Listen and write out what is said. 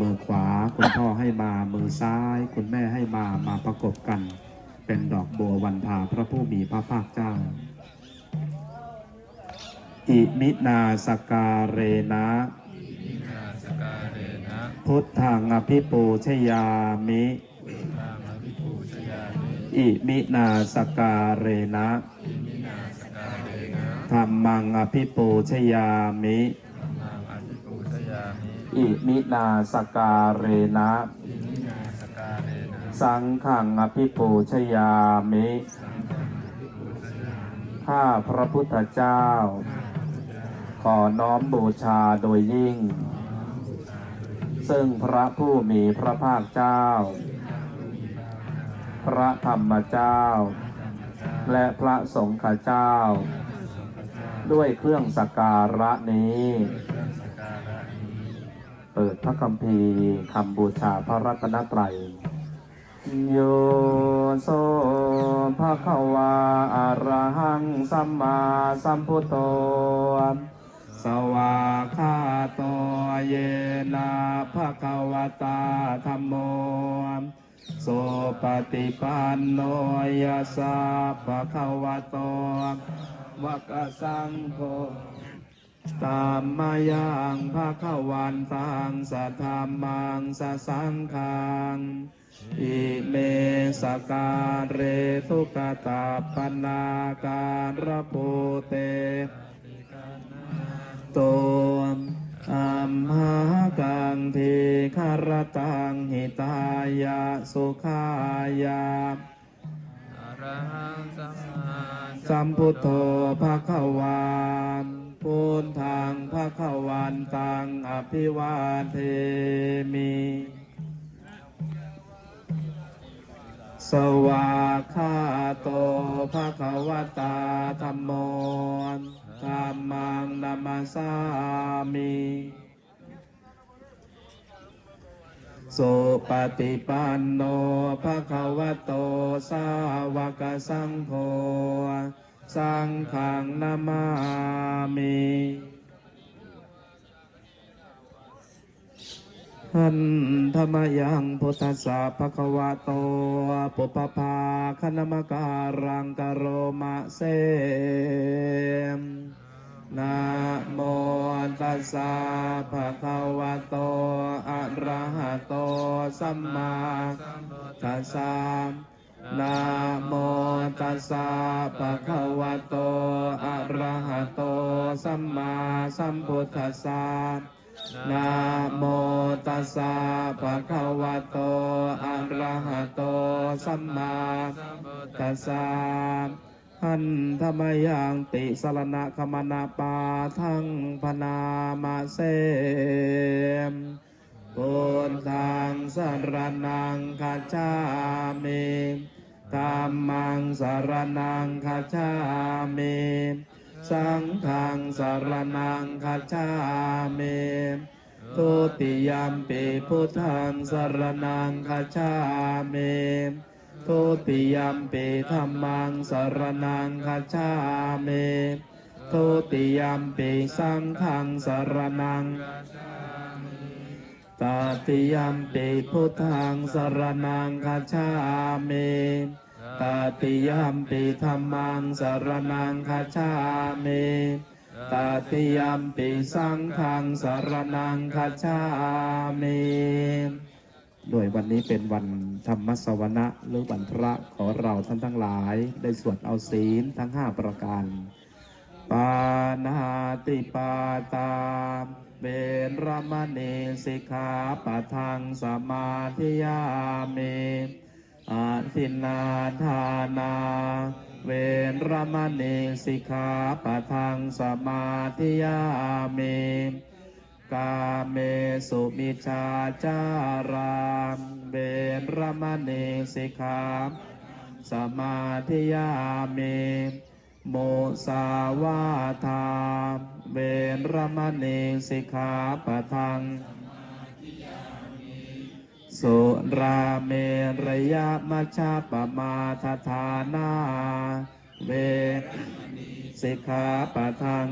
มือขวาคุณพ่อให้มามือซ้าย คุณแม่ให้มามาประกบกัน เป็นดอกบัววันทาพระผู้มีพระภาคเจ้าอิมินาสการเรนะนาสการเรนะพุทธังอภิปูชยามิทางอภิปูชยามิอิมินาสการเรนะอิมินาสการเรนะธรรมังอภิปูชยามิ ธรรมังอภิปูชยามิ อิมินาสการเรนะอิมินาสการเรนะสังขังอภิปูชยามิสังฆังอภิปูชยามิข้าพระพุทธเจ้า ขอน้อมบูชาโดยยิ่ง ซึ่งพระผู้มีพระภาคเจ้า พระธรรมเจ้า และพระสงฆ์เจ้า ด้วยเครื่องสักการะนี้เครื่องสักการะนี้ เปิดพระคัมภีร์คำบูชาพระรัตนตรัยโยโสภะคะวาอะระหังสัมมาสัมพุทโธสวาคาโตเยนะภะคะวะตาธัมโมโสปฏิปันโนยัสสะภะคะวะโตวะกะสังโฆ ตามมายังภาควันตังสัทธามังสสังคัง อิเมสการเรทุกตาปนาการภูเตตัวอัมหากังทีคารตังหิตายะสุขายาอะระหังสัมมาสัมพุทโธภะคะวาน พุทธังภะคะวันตังอภิวาเทมิสวาคาโตภะคะวตาธัมโมธัมมังนามาสามิสุปฏิปันโนภะคะวะโตสาวกสังโฆ สังฆังนามามิหันธรรมยังพุทธัสสะภะคะวะโตปุปภาคณมการังกโรมะเสมนะโมตัสสะภะคะวะโตอะระหะโตสัมมาตัสสะ นะโมตัสสะภะคะวะโต อะระหะโต สัมมาสัมพุทธัสสะนะโมตัสสะภะคะวะโต อะระหะโต สัมมาตัมพุทธัสสะหันธรรมยังติสรณะคมนาปาทั้งพนามาเส รนังคาชามิธรรมังสรนังคาชามิสังฆังสรนังคาชามิทุติยมปิพุทธังสรนังคาชามิทุติยมปิธรรมังสรนังคัจฉามิทุติยมปิสังฆังสรนัง ตติยัมปิพุทธังสรนังคัจฉามิตติยัมปิธรรมังสรนังคัจฉามิตติยัมปิสังฆังสรนังคัจฉามิด้วยวันนี้เป็นวันธรรมสวนะหรือวันพระขอเราท่านทั้งหลาย ได้สวดเอาศีลทั้งห้าประการ ปานาติปาตา เบนรมณีสิกขาปะทังสมาธิยามิอาทินาทานา เวนรมณีสิกขาปะทังสมาธิยามิกาเมสุมิชาจารามเบนรมณีสิกขาสมาธิยามิ โมสาวาทาเวรมณีสิกขาปะทัง สุราเมรยะมัชาปมาทฐานา เวสิกขาปะทัง